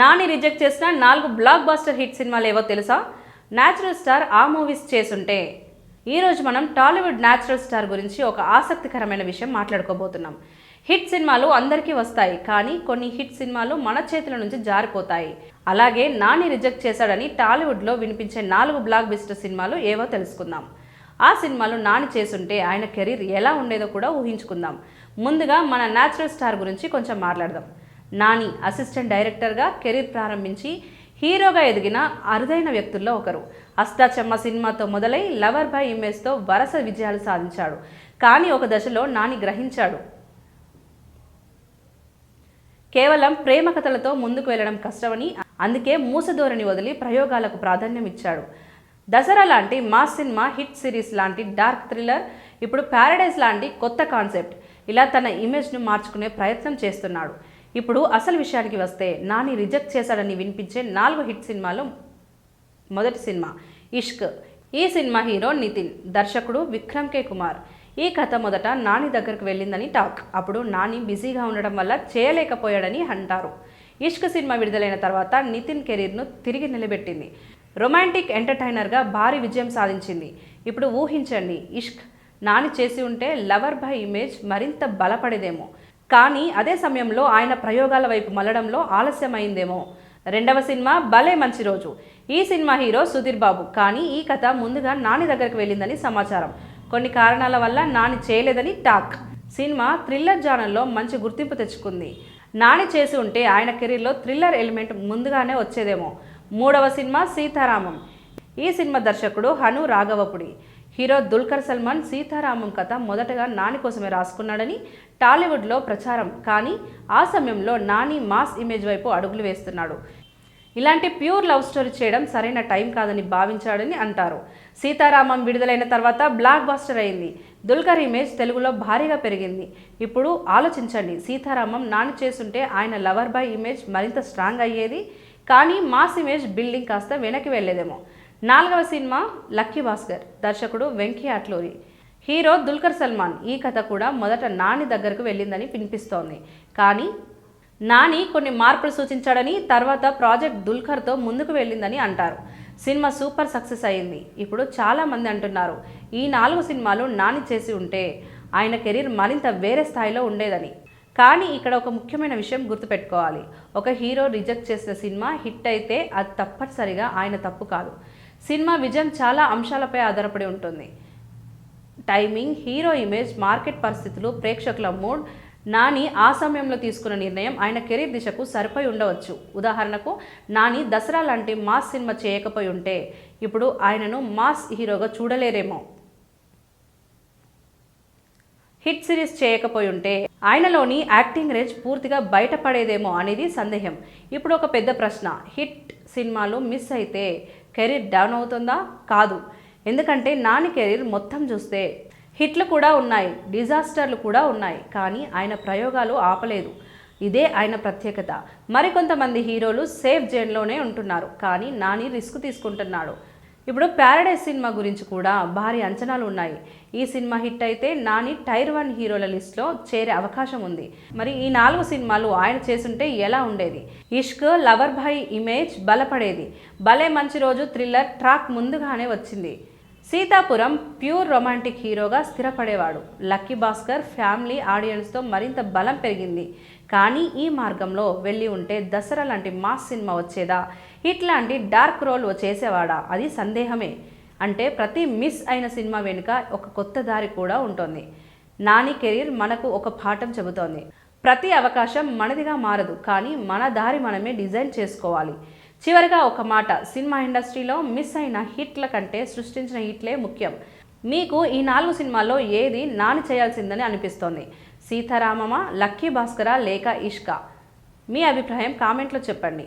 Nani reject చేసిన నాలుగు black buster hit సినిమాలు ఏవో తెలుసా? న్యాచురల్ స్టార్ ఆ మూవీస్ చేసుంటే. ఈరోజు మనం టాలీవుడ్ న్యాచురల్ స్టార్ గురించి ఒక ఆసక్తికరమైన విషయం మాట్లాడుకోబోతున్నాం. హిట్ సినిమాలు అందరికీ వస్తాయి కానీ కొన్ని హిట్ సినిమాలు మన చేతుల నుంచి జారిపోతాయి. అలాగే నాని రిజెక్ట్ చేశాడని టాలీవుడ్లో వినిపించే నాలుగు బ్లాక్ బిస్టర్ సినిమాలు ఏవో తెలుసుకుందాం. ఆ సినిమాలు నాని చేసుంటే ఆయన కెరీర్ ఎలా ఉండేదో కూడా ఊహించుకుందాం. ముందుగా మన న్యాచురల్ స్టార్ గురించి కొంచెం మాట్లాడదాం. నాని అసిస్టెంట్ డైరెక్టర్గా కెరీర్ ప్రారంభించి హీరోగా ఎదిగిన అరుదైన వ్యక్తుల్లో ఒకరు. అష్టాచమ్మ సినిమాతో మొదలై లవర్ బై ఇమేజ్తో వరుస విజయాలు సాధించాడు. కానీ ఒక దశలో నాని గ్రహించాడు. కేవలం ప్రేమ కథలతో ముందుకు వెళ్ళడం కష్టమని అందుకే మూసధోరణి వదిలి ప్రయోగాలకు ప్రాధాన్యం ఇచ్చాడు. దసరా లాంటి మాస్ సినిమా హిట్ సిరీస్ లాంటి డార్క్ థ్రిల్లర్ ఇప్పుడు ప్యారడైజ్ లాంటి కొత్త కాన్సెప్ట్. ఇలా తన ఇమేజ్ను మార్చుకునే ప్రయత్నం చేస్తున్నాడు. ఇప్పుడు అసలు విషయానికి వస్తే నాని రిజెక్ట్ చేశాడని వినిపించే నాలుగు హిట్ సినిమాలు మొదటి సినిమా ఇష్క్. ఈ సినిమా హీరో నితిన్ దర్శకుడు విక్రమ్ కే. కుమార్. ఈ కథ మొదట నాని దగ్గరకు వెళ్ళిందని టాక్. అప్పుడు నాని బిజీగా ఉండడం వల్ల చేయలేకపోయాడని అంటారు. ఇష్క్ సినిమా విడుదలైన తర్వాత నితిన్ కెరీర్ను తిరిగి నిలబెట్టింది. రొమాంటిక్ ఎంటర్టైనర్గా భారీ విజయం సాధించింది. ఇప్పుడు ఊహించండి ఇష్క్. నాని చేసి ఉంటే లవర్ బై ఇమేజ్ మరింత బలపడేదేమో. కానీ అదే సమయంలో ఆయన ప్రయోగాల వైపు మళ్ళడంలో ఆలస్యమైందేమో. రెండవ సినిమా భలే మంచి రోజు. ఈ సినిమా హీరో సుధీర్ బాబు. కానీ ఈ కథ ముందుగా నాని దగ్గరకు వెళ్ళిందని సమాచారం. కొన్ని కారణాల వల్ల నాని చేయలేదని టాక్. సినిమా థ్రిల్లర్ జానల్లో మంచి గుర్తింపు తెచ్చుకుంది. నాని చేసి ఉంటే ఆయన కెరీర్లో థ్రిల్లర్ ఎలిమెంట్ ముందుగానే వచ్చేదేమో. మూడవ సినిమా సీతారామం. ఈ సినిమా దర్శకుడు హను రాఘవపుడి. హీరో దుల్కర్ సల్మాన్ సీతారామం కథ మొదటగా నాని కోసమే రాసుకున్నాడని టాలీవుడ్లో ప్రచారం. కానీ ఆ సమయంలో నాని మాస్ ఇమేజ్ వైపు అడుగులు వేస్తున్నాడు. ఇలాంటి ప్యూర్ లవ్ స్టోరీ చేయడం సరైన టైం కాదని భావించాడని అంటారు. సీతారామం విడుదలైన తర్వాత బ్లాక్ బాస్టర్ అయింది. దుల్కర్ ఇమేజ్ తెలుగులో భారీగా పెరిగింది. ఇప్పుడు ఆలోచించండి సీతారామం నాని చేస్తుంటే ఆయన లవర్ బాయ్ ఇమేజ్ మరింత స్ట్రాంగ్ అయ్యేది. కానీ మాస్ ఇమేజ్ బిల్డింగ్ కాస్త వెనక్కి వెళ్ళేదేమో. నాలుగవ సినిమా లక్కీ భాస్కర్ దర్శకుడు వెంకీ అట్లూరి. హీరో దుల్కర్ సల్మాన్ ఈ కథ కూడా మొదట నాని దగ్గరకు వెళ్ళిందని వినిపిస్తోంది. కానీ నాని కొన్ని మార్పులు సూచించాడని తర్వాత ప్రాజెక్ట్ దుల్కర్తో ముందుకు వెళ్ళిందని అంటారు. సినిమా సూపర్ సక్సెస్ అయింది. ఇప్పుడు చాలామంది అంటున్నారు ఈ నాలుగు సినిమాలు నాని చేసి ఉంటే ఆయన కెరీర్ మరింత వేరే స్థాయిలో ఉండేదని. కానీ ఇక్కడ ఒక ముఖ్యమైన విషయం గుర్తుపెట్టుకోవాలి. ఒక హీరో రిజెక్ట్ చేసిన సినిమా హిట్ అయితే అది తప్పనిసరిగా ఆయన తప్పు కాదు. సినిమా విజయం చాలా అంశాలపై ఆధారపడి ఉంటుంది. టైమింగ్ హీరో ఇమేజ్ మార్కెట్ పరిస్థితులు ప్రేక్షకుల మూడ్ నాని ఆ సమయంలో తీసుకున్న నిర్ణయం ఆయన కెరీర్ దిశకు సరిపోయి ఉండవచ్చు. ఉదాహరణకు నాని దసరా లాంటి మాస్ సినిమా చేయకపోయి ఉంటే ఇప్పుడు ఆయనను మాస్ హీరోగా చూడలేరేమో. హిట్ సిరీస్ చేయకపోయి ఉంటే ఆయనలోని యాక్టింగ్ రేంజ్ పూర్తిగా బయటపడేదేమో అనేది సందేహం. ఇప్పుడు ఒక పెద్ద ప్రశ్న. హిట్ సినిమాలు మిస్ అయితే కెరీర్ డౌన్ అవుతుందా? కాదు. ఎందుకంటే నాని కెరీర్ మొత్తం చూస్తే హిట్లు కూడా ఉన్నాయి డిజాస్టర్లు కూడా ఉన్నాయి కానీ ఆయన ప్రయోగాలు ఆపలేదు. ఇదే ఆయన ప్రత్యేకత. మరికొంతమంది హీరోలు సేఫ్ జైన్లోనే ఉంటున్నారు కానీ నాని రిస్క్ తీసుకుంటున్నాడు. ఇప్పుడు ప్యారడైజ్ సినిమా గురించి కూడా భారీ అంచనాలు ఉన్నాయి. ఈ సినిమా హిట్ అయితే నాని టైర్ వన్ హీరోల లిస్ట్లో చేరే అవకాశం ఉంది. మరి ఈ నాలుగు సినిమాలు ఆయన చేసుంటే ఎలా ఉండేది? ఇష్క్ లవర్ భాయ్ ఇమేజ్ బలపడేది. భలే మంచి రోజు థ్రిల్లర్ ట్రాక్ ముందుగానే వచ్చింది. సీతాపురం ప్యూర్ రొమాంటిక్ హీరోగా స్థిరపడేవాడు. లక్కీ భాస్కర్ ఫ్యామిలీ ఆడియన్స్తో మరింత బలం పెరిగింది. కానీ ఈ మార్గంలో వెళ్ళి ఉంటే దసరా లాంటి మాస్ సినిమా వచ్చేదా? ఇట్లాంటి డార్క్ రోల్ చేసేవాడా? అది సందేహమే. అంటే ప్రతి మిస్ అయిన సినిమా వెనుక ఒక కొత్త దారి కూడా ఉంటుంది. నాని కెరీర్ మనకు ఒక పాఠం చెబుతోంది. ప్రతి అవకాశం మనదిగా మారదు కానీ మన దారి మనమే డిజైన్ చేసుకోవాలి. చివరిగా ఒక మాట. సినిమా ఇండస్ట్రీలో మిస్ అయిన హిట్ల కంటే సృష్టించిన హిట్లే ముఖ్యం. మీకు ఈ నాలుగు సినిమాల్లో ఏది నాని చేయాల్సిందని అనిపిస్తోంది? సీతారామమా లక్కీ భాస్కరా లేక ఇష్కా? మీ అభిప్రాయం కామెంట్లో చెప్పండి.